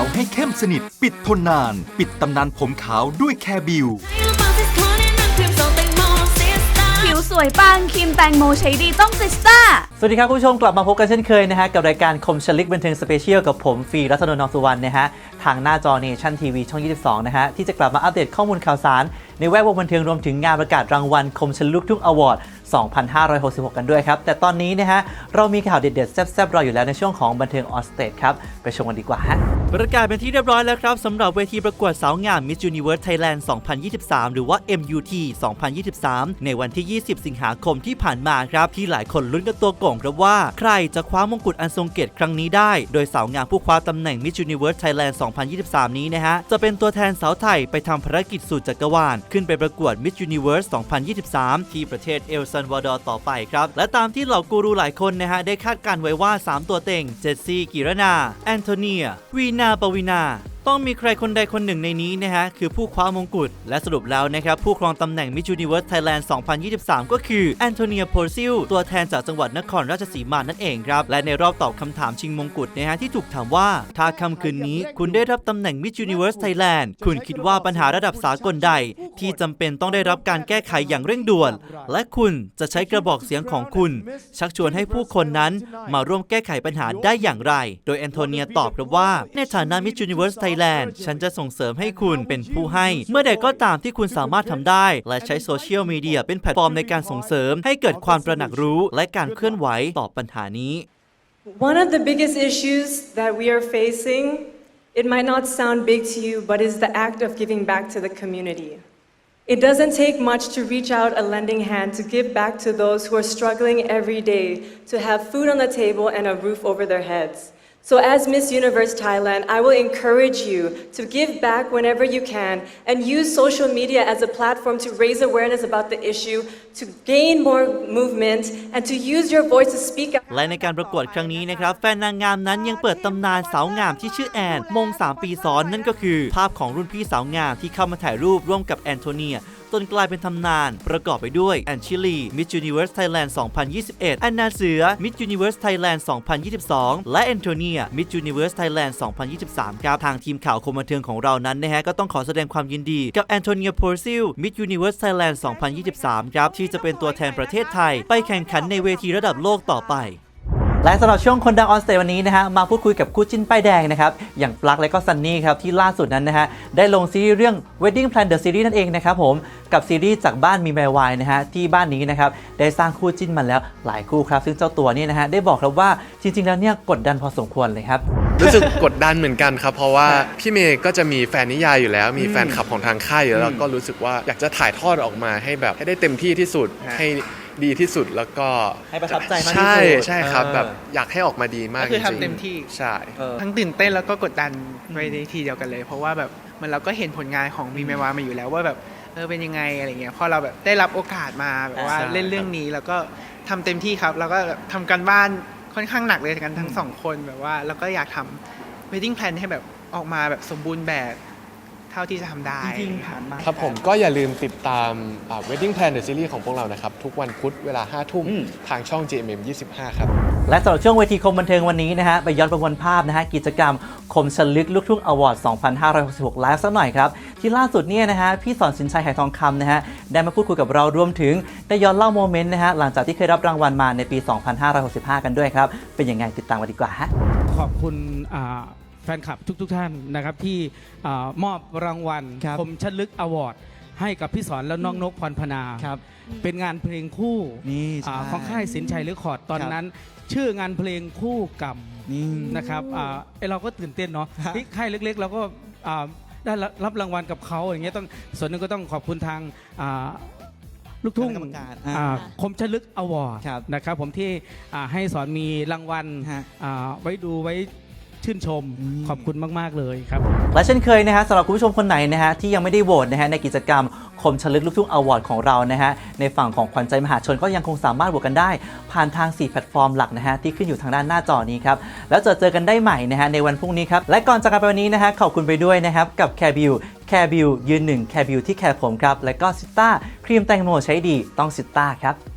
าวให้เข้มสนิท ปิดทนนาน ปิดตำนานผมขาวด้วยแคร์บิว ผิวสวยปังครีมแตงโมใช้ดีต้องซิสต้า สวัสดีครับคุณผู้ชมกลับมาพบกันเช่นเคยนะฮะ กับรายการคมชลิกบันเทิงสเปเชียลกับผมฟรีรัตนนท์สุวรรณนะฮะ ทางหน้าจอเนชั่นทีวีช่อง 22 นะฮะ ที่จะกลับมาอัปเดตข้อมูลข่าวสาร ในแวดวงบันเทิงรวมถึงงานประกาศรางวัลคมชลุกทุ่งอวอร์ด 2566 กันด้วยครับ แต่ตอนนี้นะฮะเรามีข่าวเด็ดๆแซ่บๆรออยู่แล้วในช่วงของบันเทิงออนสเตจครับไปชมกันดีกว่าฮะ ประกาศเป็นที่เรียบร้อยแล้วครับสำหรับเวทีประกวดสาวงาม Miss Universe Thailand 2023 หรือว่า MUT 2023 ในวันที่ 20 สิงหาคมที่ผ่านมาครับ ที่หลายคนลุ้นกันตัวโก่งครับว่า ใครจะคว้ามงกุฎอันทรงเกียรติครั้งนี้ได้ โดยสาวงามผู้คว้าตำแหน่ง Miss Universe Thailand 2023 นี้นะฮะ จะเป็นตัวแทนสาวไทยไปทำภารกิจสู่จักรวาล ขึ้นไปประกวด Miss Universe 2023 ที่ประเทศเอลซัลวาดอร์ต่อไปครับ และตามที่เหล่ากูรูหลายคนนะฮะได้คาดการณ์ไว้ว่า 3 ตัวเต็งเจสซี่กิรนาแอนโทเนียวีนาปวีนา ต้องมีใครคนใดคนหนึ่งในนี้นะฮะ คือผู้คว้ามงกุฎและสรุปแล้วนะครับ ผู้ครองตำแหน่ง Miss Universe Thailand 2023 ก็คือแอนโทเนียโพซิลตัวแทนจากจังหวัดนครราชสีมานั่นเองครับ และในรอบตอบคำถามชิงมงกุฎนะฮะ ที่ถูกถามว่า ถ้าค่ำคืนนี้คุณได้รับตำแหน่ง Miss Universe Thailand คุณคิดว่าปัญหาระดับสากลใด ที่จำเป็นต้องได้รับการแก้ไขอย่างเร่งด่วน และคุณจะใช้กระบอกเสียงของคุณ ชักชวนให้ผู้คนนั้นมาร่วมแก้ไขปัญหาได้อย่างไร โดยแอนโทเนียตอบครับว่าในฐานะ Miss Universe Thailand ฉันจะส่งเสริมให้คุณเป็นผู้ให้ เมื่อใดก็ตามที่คุณสามารถทำได้ และใช้โซเชียลมีเดียเป็นแพลตฟอร์มในการส่งเสริม ให้เกิดความตระหนักรู้และการเคลื่อนไหวต่อปัญหานี้ One of the biggest issues that we are facing, it might not sound big to you, but is the act of giving back to the community. It doesn't take much to reach out a lending hand to give back to those who are struggling every day to have food on the table and a roof over their heads. So, as Miss Universe Thailand, I will encourage you to give back whenever you can and use social media as a platform to raise awareness about the issue, to gain more movement, and to use your voice to speak out. และในการประกวดครั้งนี้นะครับ แฟนนางงามนั้นยังเปิดตำนานสาวงามที่ชื่อแอน มง 3 ปีซ้อนนั่นก็คือ ภาพของรุ่นพี่สาวงามที่เข้ามาถ่ายรูปร่วมกับแอนโทเนีย จนกลายเป็นตำนาน ประกอบไปด้วยแอนชิลีมิส s u นิเว r ร์สไทยแลนด์2021แอนนาเสือมิส s u นิเว r ร์สไทยแลนด์2022 และแอนโทเนียมิส s u นิเว r ร์สไทยแลนด์2023ครับทางทีมข่าวคมบันเทิงของเรานั้นนะฮะก็ต้องขอแสดงความยินดีกับแอนโทเนียโพซิลมิส s u นิเว r ร์สไทยแลนด์2023 ครับ ที่จะเป็นตัวแทนประเทศไทย ไปแข่งขันในเวทีระดับโลกต่อไป และสำหรับช่วงคนดังออนสเตจวันนี้นะฮะมาพูดคุยกับคู่จิ้นป้ายแดงนะครับอย่างปลั๊กและก็ซันนี่ครับที่ล่าสุดนั้นนะฮะได้ลงซีรีส์เรื่อง Wedding Plan The Series นั่นเองนะครับผมกับซีรีส์จากบ้านมีแมวายนะฮะที่บ้านนี้นะครับได้สร้างคู่จิ้นมาแล้วหลายคู่ครับ ซึ่งเจ้าตัวนี่นะฮะได้บอกครับว่าจริง ๆ แล้วเนี่ยกดดันพอสมควรเลยครับ รู้สึกกดดันเหมือนกันครับ เพราะว่าพี่เมย์ก็จะมีแฟนนิยายอยู่แล้ว มีแฟนคลับของทางค่ายอยู่แล้วแล้วก็รู้สึกว่าอยากจะถ่ายทอดออกมาให้แบบให้ได้เต็มที่ที่สุดให้ดีที่สุดแล้วก็ให้ประทับใจมากที่สุดใช่ใช่ครับเออ แบบอยากให้ออกมาดีมากก็คือจริงๆทำเต็มที่ ใช่ทั้งตื่นเต้นแล้วก็กดดันไปในทีเดียวกันเลย เพราะว่าแบบมันเราก็เห็นผลงานของมีเมวามาอยู่แล้วว่าแบบเออเป็นยังไงอะไรเงี้ยพอเราแบบได้รับโอกาสมาแบบว่าใช่ เล่นเรื่องนี้แล้วก็ทำเต็มที่ครับ แล้วก็แบบทำการบ้าน ค่อนข้างหนักเลยกันทั้งสองคนแบบว่า แล้วก็อยากทำ wedding plan ให้แบบออกมาแบบสมบูรณ์แบบ เท่าที่จะทำได้จริงๆผ่านมา ครับผมก็อย่าลืมติดตามอ่า Wedding Plan The Series ของพวกเรานะครับ ทุกวันพุธเวลา 5 ทุ่มอืม ทางช่อง GMM 25 ครับ และสำหรับช่วงเวทีคมบันเทิงวันนี้นะฮะไปย้อนประมวลภาพนะฮะกิจกรรมคมชลึกลูกทุ่งอวอร์ด 2566 ไลฟ์สักหน่อยครับ ที่ล่าสุดเนี่ยนะฮะพี่สอนสินชัยไหทองคำนะฮะได้มาพูดคุยกับเรารวมถึง ได้ย้อนเล่าโมเมนต์นะฮะหลังจากที่เคยรับรางวัลมาในปี 2565 กันด้วยครับ เป็นยังไงติดตามกันดีกว่าฮะ ขอบคุณอ่าแฟนคลับทุกๆทท่านนะครับที่อามอบรางวัลครับคมชลึกอวอร์ดให้กับพี่สอนและน้องนกพรพนา ครับ เป็นงานเพลงคู่นี่อ่าของค่ายสินชัยหรือคอร์ดตอนนั้น ชื่องานเพลงคู่กรรม นี่ นะครับอ่าไอเราก็ตื่นเต้นเนาะเฮ้ยค่ายเล็กๆ เราก็อ่าได้รับรางวัลกับเขาอย่างเงี้ยต้องส่วนหนึ่งก็ต้องขอบคุณทางอ่าลูกทุ่งคณะกรรมการอ่าอ่าคมชลึกอวอร์ดครับนะครับผมที่อ่าให้สอนมีรางวัลฮะ อ่าไว้ดูไว้ ชื่นชมอืมขอบคุณมาก ๆ เลยครับ และเช่นเคยนะฮะสำหรับคุณผู้ชมคนไหนนะฮะที่ยังไม่ได้โหวตนะฮะในกิจกรรมคมชลึกลูกทุ่งอวอร์ดของเรานะฮะในฝั่งของขวัญใจมหาชนก็ยังคงสามารถโหวตกันได้ ผ่านทาง 4 แพลตฟอร์มหลักนะฮะที่ขึ้นอยู่ทางด้านหน้าจอนี้ครับ แล้วเจอเจอกันได้ใหม่นะฮะในวันพรุ่งนี้ครับ และก่อนจากกันไปวันนี้นะฮะขอบคุณไปด้วยนะครับกับแคบิวแคบิวยืนหนึ่งแคบิวที่แคร์ผมครับและก็ซิต้าครีมแตงโมใช้ดีต้องซิต้าครับ